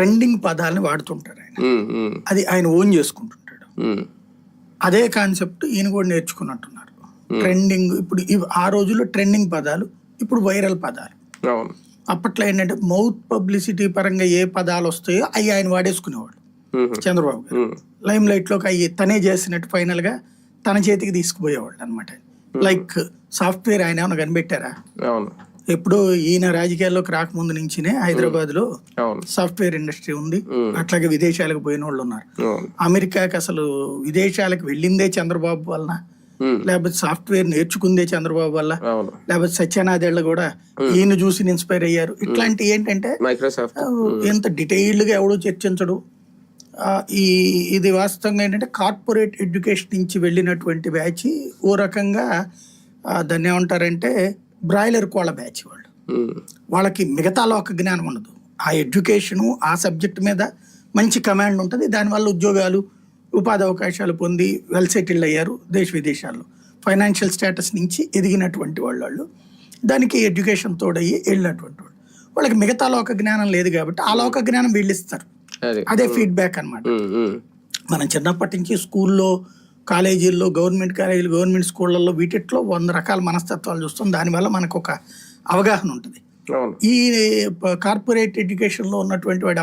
Trending పదాలని వాడుతుంటారు ఆయన. అది ఆయన ఓన్ చేసుకుంటుంటాడు. అదే కాన్సెప్ట్ ఈయన కూడా నేర్చుకున్నట్టున్నారు. ట్రెండింగ్ ఇప్పుడు ఆ రోజుల్లో ట్రెండింగ్ పదాలు ఇప్పుడు వైరల్ పదాలు. అప్పట్లో ఏంటంటే మౌత్ పబ్లిసిటీ పరంగా ఏ పదాలు వస్తాయో అవి ఆయన వాడేసుకునేవాడు. చంద్రబాబు గారు. లైమ్ లైట్లోకి అవి తనే చేసినట్టు ఫైనల్గా తన చేతికి తీసుకుపోయేవాళ్ళు అనమాట లైక్ సాఫ్ట్వేర్ ఆయన ఏమైనా కనిపెట్టారా? ఎప్పుడు ఈయన రాజకీయాల్లోకి రాకముందు నుంచినే హైదరాబాద్లో అవును. సాఫ్ట్వేర్ ఇండస్ట్రీ ఉంది. మ్మ్. అట్లాగే విదేశాలకు పోయిన వాళ్ళు ఉన్నారు. అవును అమెరికాకి అసలు విదేశాలకు వెళ్ళిందే చంద్రబాబు వలన లేకపోతే సాఫ్ట్వేర్ నేర్చుకుందే చంద్రబాబు వల్ల లేకపోతే సత్యనాదేళ్ళ కూడా ఈయన చూసి ఇన్స్పైర్ అయ్యారు. ఇట్లాంటి ఏంటంటే ఎంత డీటెయిల్డ్గా ఎవడో చర్చించడు. ఈ ఇది వాస్తవంగా ఏంటంటే కార్పొరేట్ ఎడ్యుకేషన్ నుంచి వెళ్ళినటువంటి బ్యాచ్ ఓ రకంగా దాన్ని ఏమంటారంటే బ్రాయిలర్ కోళ్ళ బ్యాచ్ వాళ్ళు. వాళ్ళకి మిగతా లోక జ్ఞానం ఉండదు. ఆ ఎడ్యుకేషను ఆ సబ్జెక్ట్ మీద మంచి కమాండ్ ఉంటుంది. దానివల్ల ఉద్యోగాలు ఉపాధి అవకాశాలు పొంది వెల్ సెటిల్డ్ అయ్యారు దేశ విదేశాల్లో. ఫైనాన్షియల్ స్టేటస్ నుంచి ఎదిగినటువంటి వాళ్ళు వాళ్ళు. దానికి ఎడ్యుకేషన్ తోడయ్యి వెళ్ళినటువంటి వాళ్ళు. వాళ్ళకి మిగతా లోక జ్ఞానం లేదు కాబట్టి ఆ లోక జ్ఞానం వీళ్ళు ఇస్తారు. అది. ఫీడ్బ్యాక్ ఉమ్, మనం చిన్నప్పటి నుంచి స్కూల్లో కాలేజీల్లో గవర్నమెంట్ కాలేజీలు గవర్నమెంట్ స్కూళ్ళల్లో వీటిట్లో వంద రకాల మనస్తత్వాలు చూస్తాం. దానివల్ల మనకు ఒక అవగాహన ఉంటుంది. ఈ కార్పొరేట్ ఎడ్యుకేషన్లో ఉన్నటువంటి వాడి